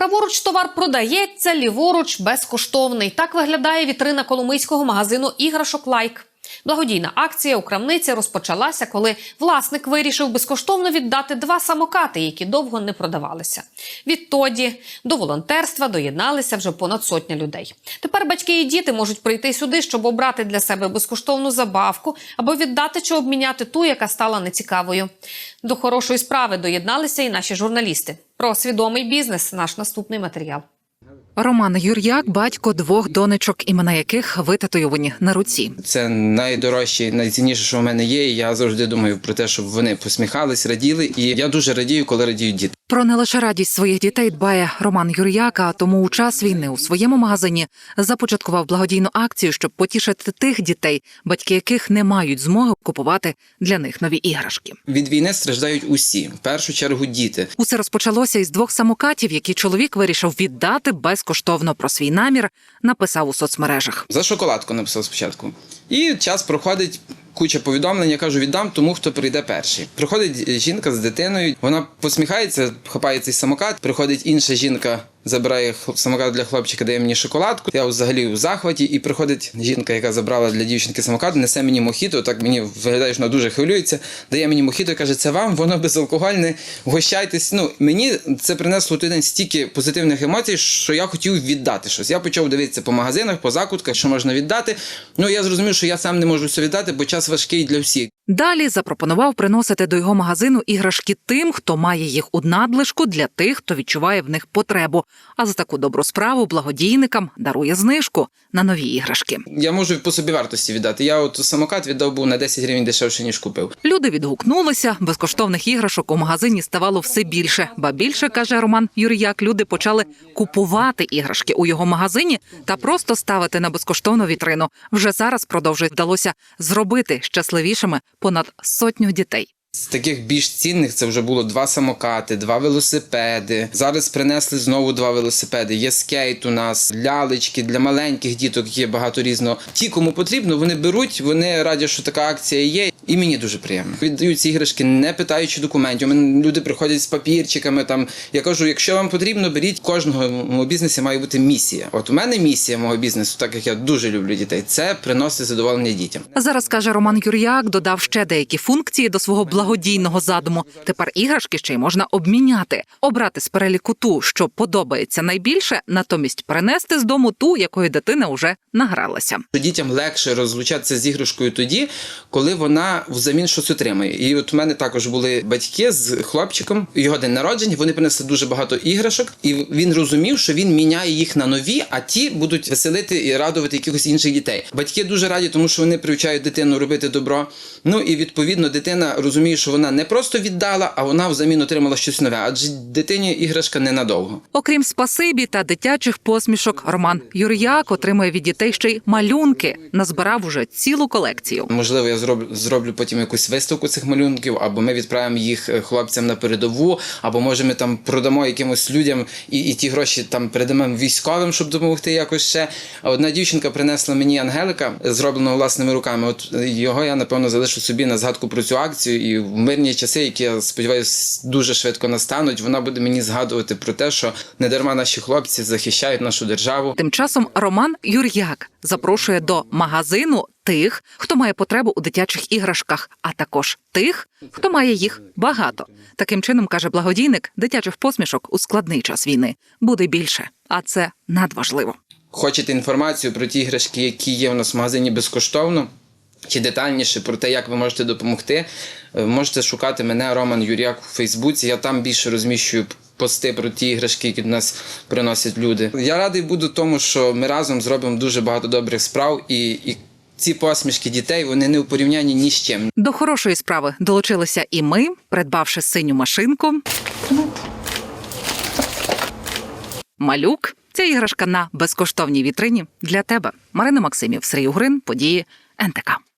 Праворуч товар продається, ліворуч безкоштовний. Так виглядає вітрина коломийського магазину іграшок Лайк. Благодійна акція у крамниці розпочалася, коли власник вирішив безкоштовно віддати два самокати, які довго не продавалися. Відтоді до волонтерства доєдналися вже понад сотня людей. Тепер батьки і діти можуть прийти сюди, щоб обрати для себе безкоштовну забавку або віддати чи обміняти ту, яка стала нецікавою. До хорошої справи доєдналися і наші журналісти. Про свідомий бізнес наш наступний матеріал. Роман Юр'як, батько двох донечок, імена яких витатуювані на руці. Це найдорожче, найцінніше, що в мене є. І я завжди думаю про те, щоб вони посміхались, раділи. І я дуже радію, коли радіють діти. Про не лише радість своїх дітей дбає Роман Юр'як, а тому у час війни у своєму магазині започаткував благодійну акцію, щоб потішити тих дітей, батьки яких не мають змоги купувати для них нові іграшки. Від війни страждають усі, в першу чергу діти. Усе розпочалося із двох самокатів, які чоловік вирішив віддати безкоштовно про свій намір, написав у соцмережах. За шоколадку написав спочатку. І час проходить. Куча повідомлень, я кажу, віддам тому, хто прийде перший. Приходить жінка з дитиною, вона посміхається, хапає цей самокат. Приходить інша жінка, забирає самокат для хлопчика, дає мені шоколадку. Я взагалі у захваті. І приходить жінка, яка забрала для дівчинки самокат, несе мені мохіто. Так мені виглядає, що вона дуже хвилюється. Дає мені мохіто і каже, це вам, воно безалкогольне, вгощайтесь. Ну мені це принесло той день стільки позитивних емоцій, що я хотів віддати щось. Я почав дивитися по магазинах, по закутках, що можна віддати. Ну я зрозумів, що я сам не можу все віддати, бо час важкий для всіх. Далі запропонував приносити до його магазину іграшки тим, хто має їх у надлишку для тих, хто відчуває в них потребу. А за таку добру справу благодійникам дарує знижку на нові іграшки. Я можу по собі вартості віддати. Я от самокат віддав був на 10 гривень дешевше, ніж купив. Люди відгукнулися. Безкоштовних іграшок у магазині ставало все більше. Ба більше каже Роман Юріяк. Люди почали купувати іграшки у його магазині та просто ставити на безкоштовну вітрину. Вже зараз продовжує вдалося зробити щасливішими понад сотню дітей. З таких більш цінних це вже було два самокати, два велосипеди. Зараз принесли знову два велосипеди. Є скейт у нас, лялечки для маленьких діток, є багато різного. Ті, кому потрібно, вони беруть, вони раді, що така акція є. І мені дуже приємно. Віддають ці іграшки, не питаючи документів. У мене люди приходять з папірчиками. Там я кажу, якщо вам потрібно, беріть кожного в моєму бізнесі має бути місія. От у мене місія мого бізнесу, так як я дуже люблю дітей, це приносити задоволення дітям. Зараз каже Роман Юріяк, додав ще деякі функції до свого благодійного задуму. Тепер іграшки ще й можна обміняти, обрати з переліку ту, що подобається найбільше, натомість перенести з дому ту, якої дитина вже награлася. дітям легше розлучатися з іграшкою тоді, коли вона взамін щось отримає. І от у мене також були батьки з хлопчиком, його день народження. Вони принесли дуже багато іграшок, і він розумів, що він міняє їх на нові, а ті будуть веселити і радувати якихось інших дітей. Батьки дуже раді, тому що вони привчають дитину робити добро. Ну і відповідно дитина розуміє, що вона не просто віддала, а вона взамін отримала щось нове. Адже дитині іграшка ненадовго. Окрім спасибі та дитячих посмішок, Роман Юріяк отримує від дітей ще й малюнки. Назбирав уже цілу колекцію. Можливо, я зроблю зроблю потім якусь виставку цих малюнків, або ми відправимо їх е, хлопцям на передову, або може ми там продамо якимось людям і, і ті гроші там передамо військовим, щоб допомогти якось ще. Одна дівчинка принесла мені Ангелика, зробленого власними руками. От е, його я напевно залишу собі на згадку про цю акцію. І в мирні часи, які я сподіваюся, дуже швидко настануть, вона буде мені згадувати про те, що не дарма наші хлопці захищають нашу державу. Тим часом Роман Юр'як запрошує до магазину тих, хто має потребу у дитячих іграшках, а також тих, хто має їх багато. Таким чином каже благодійник, дитячих посмішок у складний час війни буде більше, а це надважливо. Хочете інформацію про ті іграшки, які є у нас в магазині безкоштовно, чи детальніше про те, як ви можете допомогти, е, можете шукати мене, Роман Юряк, у Фейсбуці. Я там більше розміщую пости про ті іграшки, які до нас приносять люди. Я радий буду тому, що ми разом зробимо дуже багато добрих справ і. і ці посмішки дітей вони не у порівнянні ні з чим. До хорошої справи долучилися і ми, придбавши синю машинку. Малюк. Ця іграшка на безкоштовній вітрині для тебе. Марина Максимів, Сергій Угрин, події НТК.